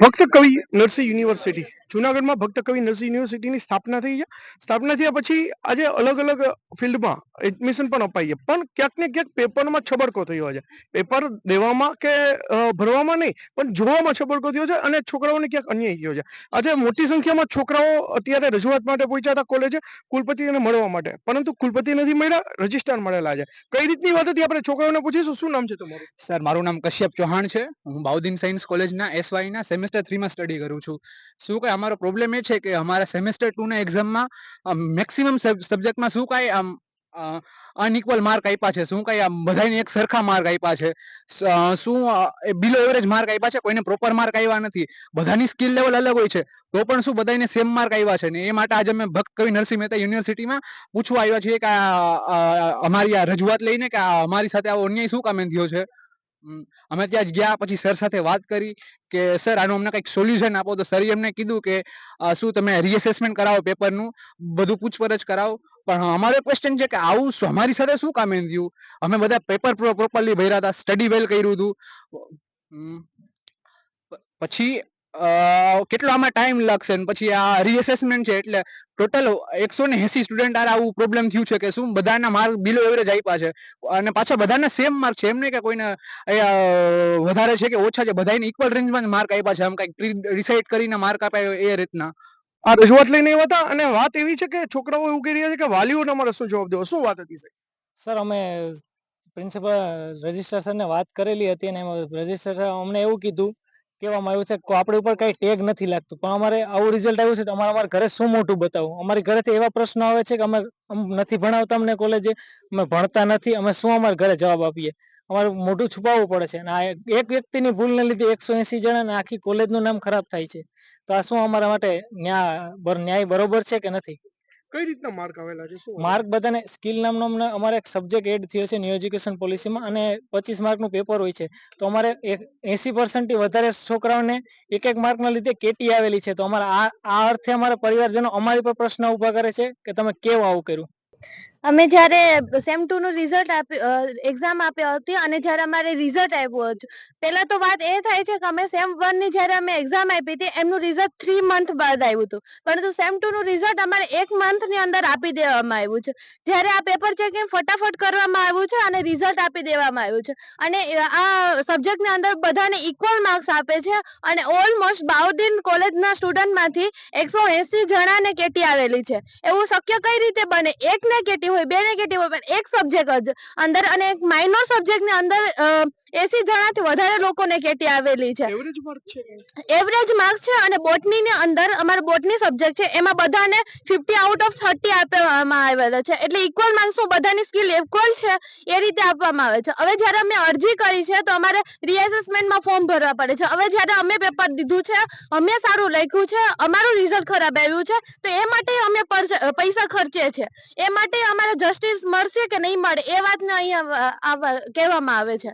Bhakta Kavi Nursery University. જુનાગઢમાં ભક્ત કવિ નરસિંહ યુનિવર્સિટીની સ્થાપના થઈ છે. સ્થાપના થયા પછી આજે અલગ અલગ ફિલ્ડમાં એડમિશન પણ અપાઈ છે. પણ ક્યાંક ને ક્યાંક પેપરમાં છબડકો થયો છે. પેપર દેવામાં કે ભરવામાં નહીં, પણ જોવામાં છબડકો થયો છે અને છોકરાઓને ક્યાંક અન્યાય થયો છે. આજે મોટી સંખ્યામાં છોકરાઓ અત્યારે રજૂઆત માટે પહોંચ્યા હતા કોલેજે કુલપતિને મળવા માટે. પરંતુ કુલપતિ નથી મળ્યા, રજિસ્ટ્રાર મળેલા છે. કઈ રીતની વાત હતી? આપણે છોકરાઓને પૂછીશું. શું નામ છે તમારું? સર, મારું નામ કશ્યપ ચૌહાણ છે. હું બાઉદીન સાયન્સ કોલેજના એસવાયના સેમેસ્ટર થ્રીમાં સ્ટડી કરું છું. શું કઈ અમારો પ્રોબ્લેમ એ છે કે અમારા સેમેસ્ટર ટુ ના એક્ઝામમાં મેક્સિમમ સબ્જેક્ટમાં શું કાંઈ આમ અનઇક્વલ માર્ક આપ્યા છે? શું કઈ બધાને એક સરખા માર્ક આપ્યા છે? શું બિલો એવરેજ માર્ક આપ્યા છે? કોઈને પ્રોપર માર્ક આવ્યા નથી. બધાની સ્કિલ લેવલ અલગ હોય છે. તો પણ શું બધાને સેમ માર્ક આવ્યા છે? ને એ માટે આજે અમે ભક્ત કવિ નરસિંહ મહેતા યુનિવર્સિટીમાં પૂછવા આવ્યા છીએ કે અમારી આ રજૂઆત લઈને કે અમારી સાથે આવો અન્યાય શું કામે થયો છે? અમે ત્યાં જ ગયા, પછી સર સાથે વાત કરી કે સર આનું અમને કંઈક સોલ્યુશન આપો. તો સરે અમને કીધું કે શું તમે રીએસેસમેન્ટ કરાવો પેપરનું બધું પૂછપરછ કરાવો. પણ અમારો ક્વેશ્ચન છે કે, આવું અમારી સાથે શું કામે થયું? અમે બધા પેપર પ્રોપરલી ભર્યા હતા સ્ટડી વેલ કર્યું હતું. પછી કેટલો આમાં ટાઈમ લાગશે? ને પછી આ રીએસેસમેન્ટ છે એટલે ટોટલ એકસો ને એસી સ્ટુડન્ટ આવું પ્રોબ્લેમ થયું છે કે શું? બધાના માર્ક બિલો એવરેજ આપ્યા છે. અને પાછા બધાના સેમ માર્ક છે. એમ નહીં કે કોઈને વધારે છે કે ઓછા છે. બધાને ઇક્વલ રેન્જમાં માર્ક આપ્યા છે. આમ કંઈક પ્રી ડિસાઇડ કરીને માર્ક આપ્યા એ રીતના. આ રજૂઆત લઈને એવા હતા. અને વાત એવી છે કે છોકરાઓ એવું કહી રહ્યા છે કે વાલીઓને અમારે શું જવાબ દેવો? શું વાત હતી સર અમે પ્રિન્સિપલ રજિસ્ટ્રેશનને સરને વાત કરેલી હતી અને રજિસ્ટ્રાર સર અમને એવું કીધું કહેવામાં આવ્યું છે કે આપણી ઉપર કઈ ટેગ નથી લાગતું. પણ અમારે આવું રિઝલ્ટ આવ્યું છે તો અમારે અમારા ઘરે શું મોટું બતાવવું અમારી ઘરેથી એવા પ્રશ્નો આવે છે કે અમે નથી ભણાવતા અમને કોલેજે અમે ભણતા નથી, અમે શું અમારા ઘરે જવાબ આપીએ? અમારે મોઢું છુપાવવું પડે છે. અને આ એક વ્યક્તિની ભૂલને લીધે એકસો એસી જણા આખી કોલેજનું નામ ખરાબ થાય છે. તો આ શું અમારા માટે ન્યાય ન્યાય બરોબર છે કે નથી? કઈ રીતના માર્ક આવેલા છે? શું માર્ક બધાને સ્કિલ નામનો અમને અમારે એક સબ્જેક્ટ એડ થયો છે ન્યૂ એજ્યુકેશન પોલિસીમાં અને પચીસ માર્કનું પેપર હોય છે. તો અમારે એસી પર્સન્ટથી વધારે છોકરાઓને એક એક માર્કના લીધે કેટી આવેલી છે. તો અમારા આ અર્થે અમારા પરિવારજનો અમારી પર પ્રશ્ન ઊભા કરે છે કે તમે કેવું આવું કર્યું? અમે જ્યારે સેમ ટુ નું રિઝલ્ટ આપ્યું એક્ઝામ આપી હતી અને જ્યારે અમારે રિઝલ્ટ આવ્યું હતું, પહેલા તો વાત એ થાય છે કે અમે સેમ વનની જ્યારે અમે એક્ઝામ આપી હતી, એમનું રિઝલ્ટ થ્રી મંથ બાદ આવ્યું હતું. પરંતુ સેમ ટુ નું રિઝલ્ટ અમારે એક મંથની અંદર આપી દેવામાં આવ્યું છે. જ્યારે આ પેપર ચેકિંગ ફટાફટ કરવામાં આવ્યું છે અને રિઝલ્ટ આપી દેવામાં આવ્યું છે. અને આ આ સબ્જેક્ટની અંદર બધાને ઇક્વલ માર્ક્સ આપે છે અને ઓલમોસ્ટ બાઉદીન કોલેજના સ્ટુડન્ટમાંથી એકસો એસી જણાને કેટી આવેલી છે. એવું શક્ય કઈ રીતે બને? એક ને હોય બે નેગેટિવ હોય પણ એક સબ્જેક્ટ જ. અંદર અને એક માઇનોર સબ્જેક્ટની અંદર એસી જણાથી વધારે લોકોને કેટી આવેલી છે. એવરેજ માર્ક છે અને બોટની ની અંદર અમારો બોટની સબ્જેક્ટ છે એમાં બધાને ફિફ્ટી આઉટ ઓફ થર્ટી આપવામાં આવેલા છે. એટલે ઇક્વલ માર્ક્સ બધાની સ્કિલ ઇક્વલ છે એ રીતે આપવામાં આવે છે. હવે જ્યારે અમે અરજી કરી છે તો અમારે રીએસેસમેન્ટમાં ફોર્મ ભરવા પડે છે. હવે જ્યારે અમે પેપર દીધું છે અમે સારું લખ્યું છે અમારું રિઝલ્ટ ખરાબ આવ્યું છે તો એ માટે અમે પૈસા ખર્ચે છે. એ માટે અમારે જસ્ટિસ મળશે કે નહીં મળે એ વાતને અહીંયા કહેવામાં આવે છે.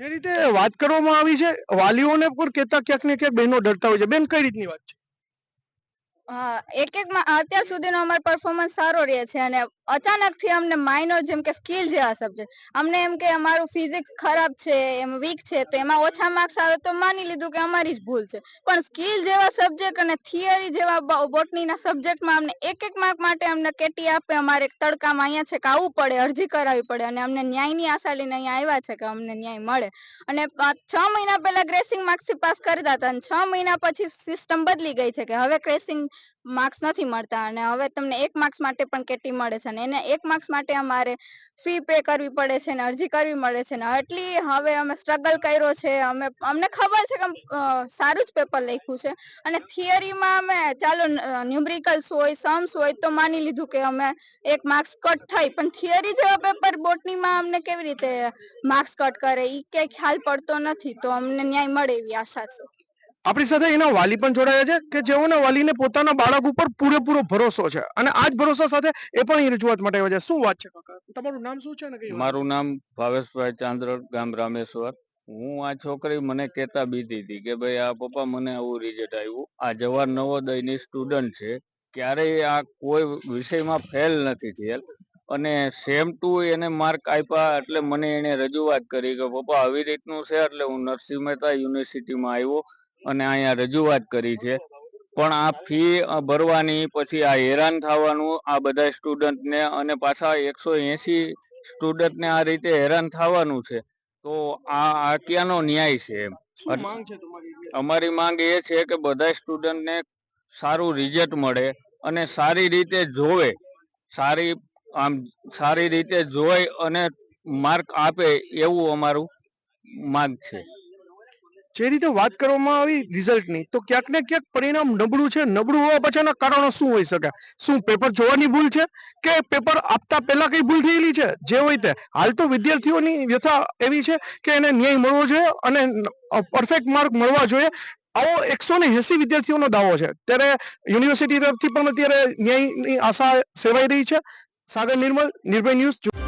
જે રીતે વાત કરવામાં આવી છે વાલીઓને પણ કેતા ક્યાંક ને ક્યાંક બહેનો ડરતા હોય છે. બેન કઈ રીતની વાત છે? હા એક એક માં અત્યાર સુધીનો અમારો પરફોર્મન્સ સારો રહે છે અને અચાનકથી અમને માઇનોર જેમ કે સ્કિલ જેવા સબ્જેક્ટ અમને એમ કે અમારું ફિઝિક્સ ખરાબ છે, એમ વીક છે, તો એમાં ઓછા માર્ક્સ આવે તો માની લીધું કે અમારી જ ભૂલ છે. પણ સ્કિલ જેવા સબ્જેક્ટ અને થિયરી જેવા બોટનીના સબ્જેક્ટમાં અમને એક એક માર્ક માટે અમને કેટી આપે, અમારે તડકામાં અહીંયા છે કે આવવું પડે, અરજી કરાવવી પડે અને અમને ન્યાયની આશા લઈને અહીંયા આવ્યા છે કે અમને ન્યાય મળે. અને છ મહિના પહેલા ગ્રેસિંગ માર્ક્સથી પાસ કરતા હતા અને છ મહિના પછી સિસ્ટમ બદલી ગઈ છે કે હવે ગ્રેસિંગ માર્ક્સ નથી મળતા અને હવે તમને એક માર્ક્સ માટે પણ કેટલી મળે છે અને એને એક માર્ક્સ માટે અમારે ફી પે કરવી પડે છે ને અરજી કરવી મળે છે ને એટલી હવે અમે સ્ટ્રગલ કર્યો છે, અમે, અમને ખબર છે કે સારું જ પેપર લખ્યું છે અને થિયરીમાં અમે, ચાલો ન્યુમરિકલ્સ હોય સમ્સ હોય તો માની લીધું કે અમે એક માર્ક્સ કટ થઈ, પણ થિયરી જેવા પેપર બોટનીમાં અમને કેવી રીતે માર્ક્સ કટ કરે? એ ક્યાંય ખ્યાલ પડતો નથી, તો અમને ન્યાય મળે એવી આશા છે. આપણી સાથે એના વાલી પણ જોડાયા છે કે જેઓના વાલીને પોતાના બાળક ઉપર પૂરેપૂરો ભરોસો છે. અને આ જ ભરોસા સાથે એ પણ રજૂઆત માટે આવ્યા છે. શું વાત છે કાકા? તમારું નામ શું છે ને મારું નામ ભાવેશભાઈ ચાંદ્ર, ગામ રામેશ્વર. હું આ છોકરી મને કહેતા બીતી હતી કે ભાઈ, આ પપ્પા મને આવું રિઝલ્ટ આવ્યું આ જવાહર નવોદયની સ્ટુડન્ટ છે. ક્યારેય આ કોઈ વિષયમાં ફેલ નથી થયેલ. અને સેમ ટુ એને માર્ક આપ્યા એટલે મને એને રજૂઆત કરી કે પપ્પા, આવી રીતનું છે એટલે હું નરસિંહ મહેતા યુનિવર્સિટીમાં આવ્યો. અને અહીંયા રજૂઆત કરી છે. પણ આ ફી ભરવાની પછી આ હેરાન થવાનું આ બધા સ્ટુડન્ટને અને પાછા એકસો એસી સ્ટુડન્ટને આ રીતે હેરાન થવાનું છે. તો આ આ ક્યાંનો ન્યાય છે એમ. અમારી માંગ એ છે કે બધા સ્ટુડન્ટને સારું રિઝલ્ટ મળે અને સારી રીતે જોવે. સારી આમ સારી રીતે જોઈ અને માર્ક આપે એવું અમારું માંગ છે. જે રીતે વાત કરવામાં આવી રિઝલ્ટની તો ક્યાંક ને ક્યાંક પરિણામ નબળું છે. નબળું હોવા પાછળના કારણો શું હોઈ શકે? શું પેપર જોવાની ભૂલ છે કે પેપર આપતા પહેલા કઈ ભૂલ થયેલી છે? જે હોય તે. હાલ તો વિદ્યાર્થીઓની વ્યથા એવી છે કે એને ન્યાય મળવો જોઈએ અને પરફેક્ટ માર્ક મળવા જોઈએ. આવો એકસો ને એસી વિદ્યાર્થીઓનો દાવો છે. ત્યારે યુનિવર્સિટી તરફથી પણ અત્યારે ન્યાયની આશા સેવાઈ રહી છે. સાગર નિર્મલ, નિર્ભય ન્યૂઝ